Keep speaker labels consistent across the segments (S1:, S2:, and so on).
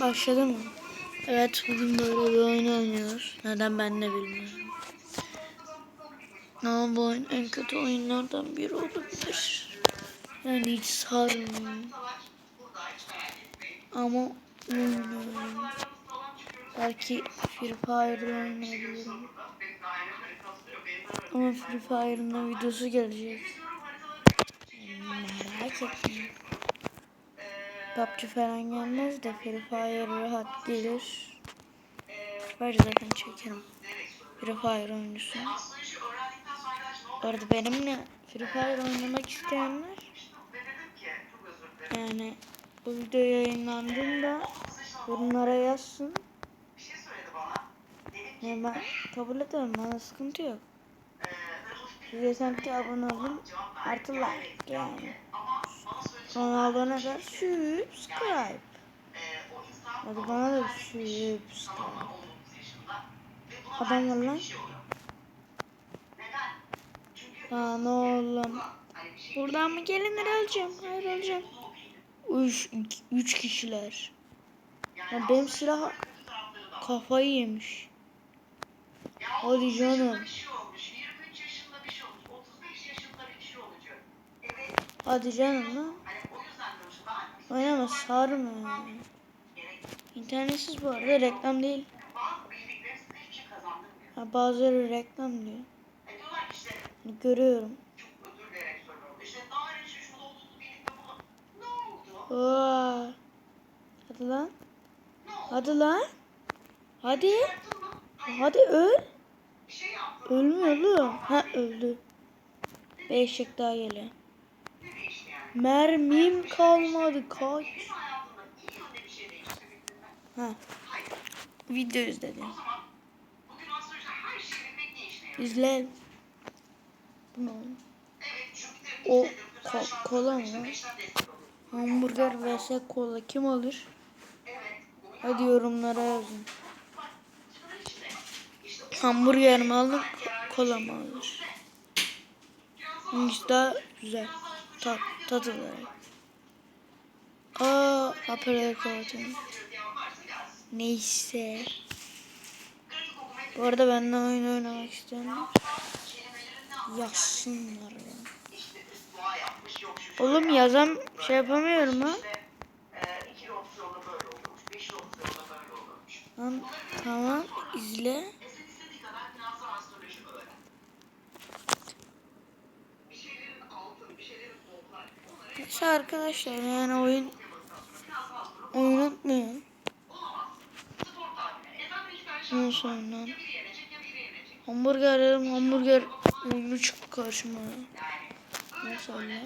S1: Başladı mı? Evet bugün böyle bir oyun oynuyoruz. Neden ben de bilmiyorum. Ama bu oyun en kötü oyunlardan biri olabilir. Yani hiç sarmıyor. Ama oynuyorum. Belki Free Fire oynayabilirim. Ama Free Fire'ın videosu gelecek. Merak etmeyin. PUBG falan gelmez de Free Fire rahat gelir. Fire zaten çekerim. Free Fire oyuncusu. Bu arada benimle Free Fire oynamak isteyenler yani bu video yayınlandığında yorumlara yazsın. Yani ben kabul ederim bana sıkıntı yok. Siz yeter ki abone olun artı like yani. Abone kadar subscribe. Hadi bana da subscribe. Adam var lan. Lan oğlum. Buradan mı gelinir öleceğim? Hayır öleceğim. Üç, üç kişiler. Ya benim silah kafayı yemiş. Hadi canım. Hadi canım lan. Oynama sarma. İnternetsiz bu arada reklam değil. Ha, bazıları reklam diyor. Görüyorum. Aa. Hadi lan. Hadi lan. Hadi. Hadi öl. Ölmüyor oğlum. Ha öldü. Beş daha geliyor. Mermim kalmadı kaç. Ha. Video izledim. İzleyelim. Bu? O ko- kola mı? Hamburger vs kola kim alır? Hadi yorumlara yazın. Hamburger mi alır, kola mı alır? Daha güzel? Tat, tadı olarak. Aa, aparatörüm. Neyse. Bu arada benden oyun oynamak isteyenler yazsınlar ya. Oğlum yazam şey yapamıyorum ha. Lan tamam izle. Neyse arkadaşlar yani oyun oyun unutmuyor. Ondan sonra hamburger yedim hamburger oyunu çıktı karşıma. Nasıl öyle?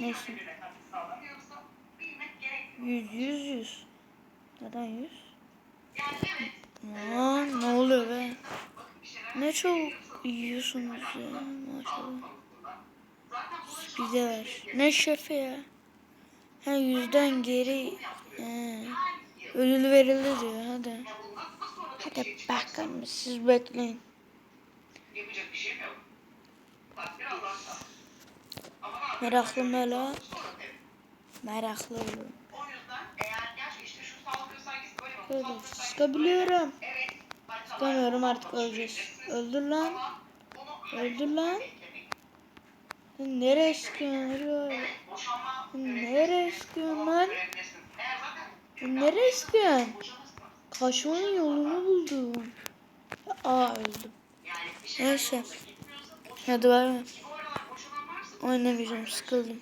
S1: Neyse. Yüz yüz yüz. Neden yüz? Aa, ne oluyor be? Ne çok yiyorsunuz ya maşallah. Ver. Ne şefi ya? Ha yüzden geri he. ödül verildi diyor hadi. Hadi bakalım siz bekleyin. Meraklı mela. Meraklı olurum. Böyle sıkabiliyorum. Sıkamıyorum artık öleceğiz. Öldür lan. Öldür lan. Nereye sıkıyorsun? Nereye? Sıkıyorsun lan? Nereye sıkıyorsun? Kaçmanın yolunu buldum. Aa öldüm. Neyse. Hadi bay bay. Oynamayacağım sıkıldım.